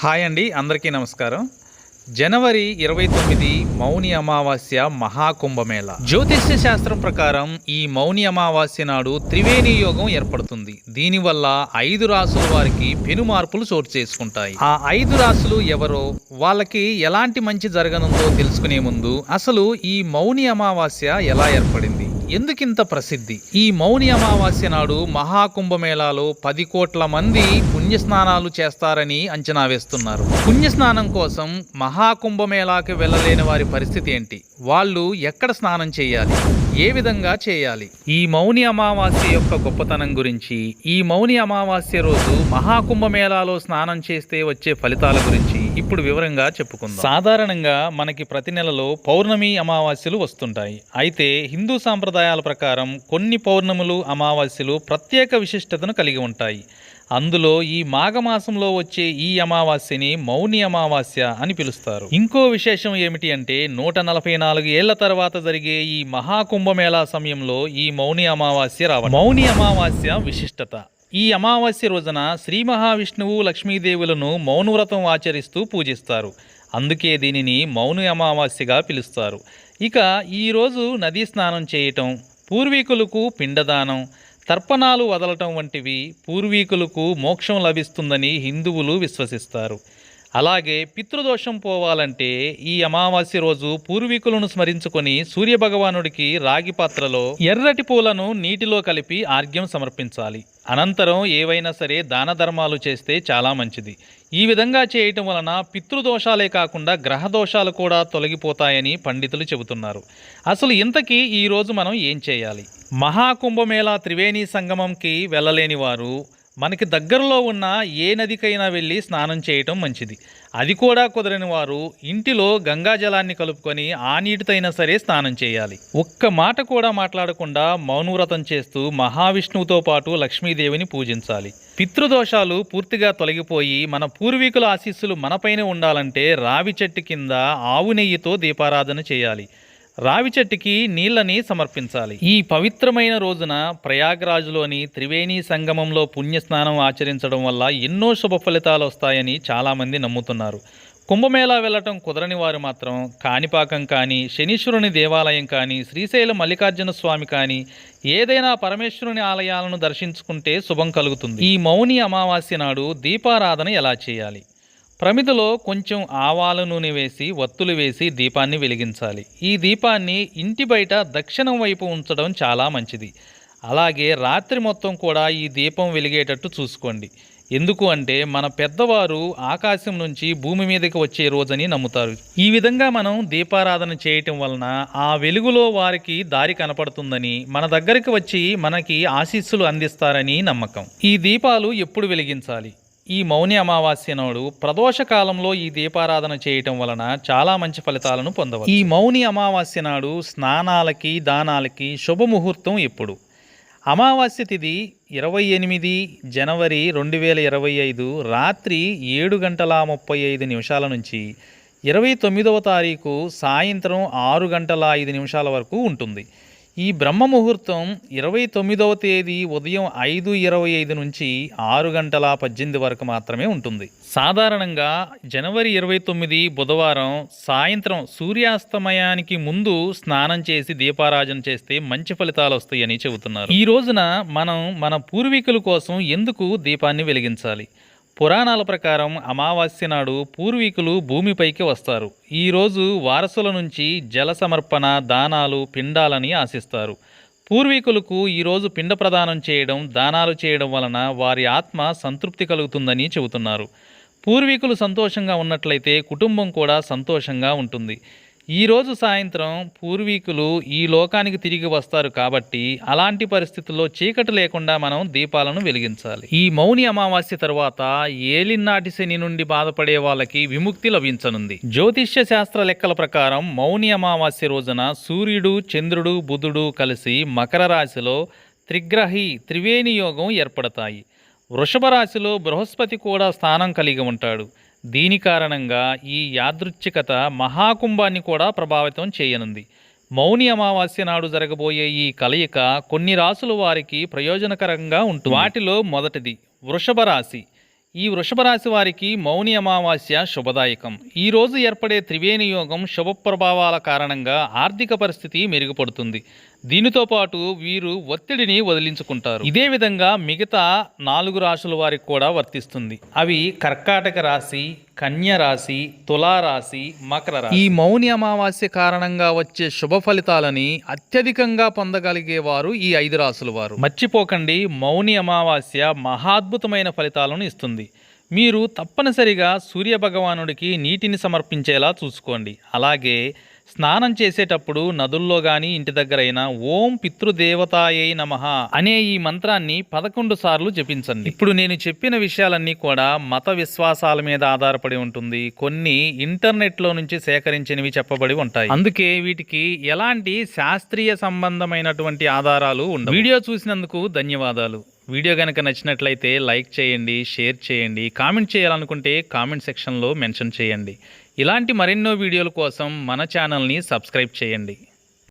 Hi అండి అందరికీ నమస్కారం. జనవరి ఇరవై తొమ్మిది మౌని అమావాస్య మహాకుంభమేళ. జ్యోతిష్య శాస్త్రం ప్రకారం ఈ మౌని అమావాస్య నాడు త్రివేణి యోగం ఏర్పడుతుంది. దీనివల్ల ఐదు రాసుల వారికి పెను మార్పులు చోటు చేసుకుంటాయి. ఆ ఐదు రాసులు ఎవరో వాళ్ళకి ఎలాంటి మంచి జరగనుందో తెలుసుకునే ముందు అసలు ఈ మౌని అమావాస్య ఎలా ఏర్పడింది? ఎందుకింత ప్రసిద్ధి? ఈ మౌని అమావాస్య నాడు మహాకుంభమేళాలో పది కోట్ల మంది పుణ్యస్నానాలు చేస్తారని అంచనా వేస్తున్నారు. పుణ్యస్నానం కోసం మహాకుంభమేళాకి వెళ్ళలేని వారి పరిస్థితి ఏంటి? వాళ్ళు ఎక్కడ స్నానం చేయాలి? ఏ విధంగా చేయాలి? ఈ మౌని అమావాస్య యొక్క గొప్పతనం గురించి ఈ మౌని అమావాస్య రోజు మహాకుంభమేళాలో స్నానం చేస్తే వచ్చే ఫలితాల గురించి ఇప్పుడు వివరంగా చెప్పుకుందాం. సాధారణంగా మనకి ప్రతి నెలలో పౌర్ణమి అమావాస్యలు వస్తుంటాయి. అయితే హిందూ సాంప్రదాయాల ప్రకారం కొన్ని పౌర్ణములు అమావాస్యలు ప్రత్యేక విశిష్టతను కలిగి ఉంటాయి. అందులో ఈ మాఘమాసంలో వచ్చే ఈ అమావాస్యని మౌని అమావాస్య అని పిలుస్తారు. ఇంకో విశేషం ఏమిటి అంటే నూట నలభై నాలుగు ఏళ్ళ తర్వాత జరిగే ఈ మహాకుంభమేళా సమయంలో ఈ మౌని అమావాస్య రావడం మౌని అమావాస్య విశిష్టత. ఈ అమావాస్య రోజున శ్రీ మహావిష్ణువు లక్ష్మీదేవులను మౌనవ్రతం ఆచరిస్తూ పూజిస్తారు. అందుకే దీనిని మౌని అమావాస్యగా పిలుస్తారు. ఇక ఈరోజు నదీ స్నానం చేయటం పూర్వీకులకు పిండదానం తర్పణాలు వదలటం వంటివి పూర్వీకులకు మోక్షం లభిస్తుందని హిందువులు విశ్వసిస్తారు. అలాగే పితృదోషం పోవాలంటే ఈ అమావాస్య రోజు పూర్వీకులను స్మరించుకొని సూర్యభగవానుడికి రాగి పాత్రలో ఎర్రటి పూలను నీటిలో కలిపి ఆర్ఘ్యం సమర్పించాలి. అనంతరం ఏవైనా సరే దాన ధర్మాలు చేస్తే చాలా మంచిది. ఈ విధంగా చేయటం వలన పితృదోషాలే కాకుండా గ్రహ దోషాలు కూడా తొలగిపోతాయని పండితులు చెబుతున్నారు. అసలు ఇంతకీ ఈరోజు మనం ఏం చేయాలి? మహాకుంభమేళా త్రివేణి సంగమంకి వెళ్ళలేని వారు మనకి దగ్గరలో ఉన్న ఏ నదికైనా వెళ్ళి స్నానం చేయటం మంచిది. అది కూడా కుదరని వారు ఇంటిలో గంగా జలాన్ని కలుపుకొని ఆ నీటితో అయినా సరే స్నానం చేయాలి. ఒక్క మాట కూడా మాట్లాడకుండా మౌనవ్రతం చేస్తూ మహావిష్ణువుతో పాటు లక్ష్మీదేవిని పూజించాలి. పితృదోషాలు పూర్తిగా తొలగిపోయి మన పూర్వీకుల ఆశీస్సులు మనపైన ఉండాలంటే రావి చెట్టు కింద ఆవు నెయ్యితో దీపారాధన చేయాలి. రావి చెట్టుకి నీళ్ళని సమర్పించాలి. ఈ పవిత్రమైన రోజున ప్రయాగ్రాజ్లోని త్రివేణి సంగమంలో పుణ్యస్నానం ఆచరించడం వల్ల ఎన్నో శుభ ఫలితాలు వస్తాయని చాలామంది నమ్ముతున్నారు. కుంభమేళా వెళ్ళటం కుదరని వారు మాత్రం కాణిపాకం కానీ శనీశ్వరుని దేవాలయం కానీ శ్రీశైలం మల్లికార్జున స్వామి కానీ ఏదైనా పరమేశ్వరుని ఆలయాలను దర్శించుకుంటే శుభం కలుగుతుంది. ఈ మౌని అమావాస్య నాడు దీపారాధన ఎలా చేయాలి? ప్రమిదలో కొంచెం ఆవాల నూనె వేసి వత్తులు వేసి దీపాన్ని వెలిగించాలి. ఈ దీపాన్ని ఇంటి బయట దక్షిణం వైపు ఉంచడం చాలా మంచిది. అలాగే రాత్రి మొత్తం కూడా ఈ దీపం వెలిగేటట్టు చూసుకోండి. ఎందుకు అంటే మన పెద్దవారు ఆకాశం నుంచి భూమి మీదకి వచ్చే రోజని నమ్ముతారు. ఈ విధంగా మనం దీపారాధన చేయటం వలన ఆ వెలుగులో వారికి దారి కనపడుతుందని మన దగ్గరికి వచ్చి మనకి ఆశీస్సులు అందిస్తారని నమ్మకం. ఈ దీపాలు ఎప్పుడు వెలిగించాలి? ఈ మౌని అమావాస్య నాడు ప్రదోష కాలంలో ఈ దీపారాధన చేయటం వలన చాలా మంచి ఫలితాలను పొందవచ్చు. ఈ మౌని అమావాస్య నాడు స్నానాలకి దానాలకి శుభముహూర్తం ఎప్పుడు? అమావాస్య తిథి ఇరవై ఎనిమిది జనవరి రెండు వేల ఇరవై ఐదు రాత్రి ఏడు గంటల ముప్పై ఐదు నిమిషాల నుంచి ఇరవై తొమ్మిదవ తారీఖు సాయంత్రం ఆరు గంటల ఐదు నిమిషాల వరకు ఉంటుంది. ఈ బ్రహ్మ ముహూర్తం ఇరవై తొమ్మిదవ తేదీ ఉదయం ఐదు ఇరవై ఐదు నుంచి ఆరు గంటల పద్దెనిమిది వరకు మాత్రమే ఉంటుంది. సాధారణంగా జనవరి ఇరవై తొమ్మిది బుధవారం సాయంత్రం సూర్యాస్తమయానికి ముందు స్నానం చేసి దీపారాజన చేస్తే మంచి ఫలితాలు వస్తాయని చెబుతున్నారు. ఈ రోజున మనం మన పూర్వీకుల కోసం ఎందుకు దీపాన్ని వెలిగించాలి? పురాణాల ప్రకారం అమావాస్య నాడు పూర్వీకులు భూమిపైకి వస్తారు. ఈరోజు వారసుల నుంచి జల సమర్పణ దానాలు పిండాలని ఆశిస్తారు. పూర్వీకులకు ఈరోజు పిండ ప్రదానం చేయడం దానాలు చేయడం వలన వారి ఆత్మ సంతృప్తి కలుగుతుందని చెబుతున్నారు. పూర్వీకులు సంతోషంగా ఉన్నట్లయితే కుటుంబం కూడా సంతోషంగా ఉంటుంది. ఈరోజు సాయంత్రం పూర్వీకులు ఈ లోకానికి తిరిగి వస్తారు కాబట్టి అలాంటి పరిస్థితుల్లో చీకటి లేకుండా మనం దీపాలను వెలిగించాలి. ఈ మౌని అమావాస్య తర్వాత ఏలినాటి శని నుండి బాధపడే వాళ్ళకి విముక్తి లభించనుంది. జ్యోతిష్య శాస్త్ర లెక్కల ప్రకారం మౌని అమావాస్య రోజున సూర్యుడు చంద్రుడు బుధుడు కలిసి మకర రాశిలో త్రిగ్రహి త్రివేణి యోగం ఏర్పడతాయి. వృషభ రాశిలో బృహస్పతి కూడా స్థానం కలిగి ఉంటాడు. దీని కారణంగా ఈ యాదృచ్ఛికత మహాకుంభాన్ని కూడా ప్రభావితం చేయనుంది. మౌని అమావాస్య నాడు జరగబోయే ఈ కలయిక కొన్ని రాసుల వారికి ప్రయోజనకరంగా ఉంటుంది. వాటిలో మొదటిది వృషభ రాశి. ఈ వృషభ రాశి వారికి మౌని అమావాస్య శుభదాయకం. ఈరోజు ఏర్పడే త్రివేణి యోగం శుభ ప్రభావాల కారణంగా ఆర్థిక పరిస్థితి మెరుగుపడుతుంది. దీనితో పాటు వీరు ఒత్తిడిని వదిలించుకుంటారు. ఇదే విధంగా మిగతా నాలుగు రాశుల వారికి కూడా వర్తిస్తుంది. అవి కర్కాటక రాశి కన్య రాశి తులారాశి మకర రాశి. ఈ మౌని అమావాస్య కారణంగా వచ్చే శుభ ఫలితాలని అత్యధికంగా పొందగలిగేవారు ఈ ఐదు రాసుల వారు. మర్చిపోకండి మౌని అమావాస్య మహాద్భుతమైన ఫలితాలను ఇస్తుంది. మీరు తప్పనిసరిగా సూర్య భగవానుడికి నీటిని సమర్పించేలా చూసుకోండి. అలాగే స్నానం చేసేటప్పుడు నదుల్లో కానీ ఇంటి దగ్గరైనా ఓం పితృదేవతాయై నమః అనే ఈ మంత్రాన్ని పదకొండు సార్లు జపించండి. ఇప్పుడు నేను చెప్పిన విషయాలన్నీ కూడా మత విశ్వాసాల మీద ఆధారపడి ఉంటుంది. కొన్ని ఇంటర్నెట్లో నుంచి సేకరించినవి చెప్పబడి ఉంటాయి. అందుకే వీటికి ఎలాంటి శాస్త్రీయ సంబంధమైనటువంటి ఆధారాలు ఉండవు. వీడియో చూసినందుకు ధన్యవాదాలు. వీడియో కనుక నచ్చినట్లయితే లైక్ చేయండి షేర్ చేయండి. కామెంట్ చేయాలనుకుంటే కామెంట్ సెక్షన్లో మెన్షన్ చేయండి. ఇలాంటి మరెన్నో వీడియోల కోసం మన ఛానల్ని సబ్స్క్రైబ్ చేయండి.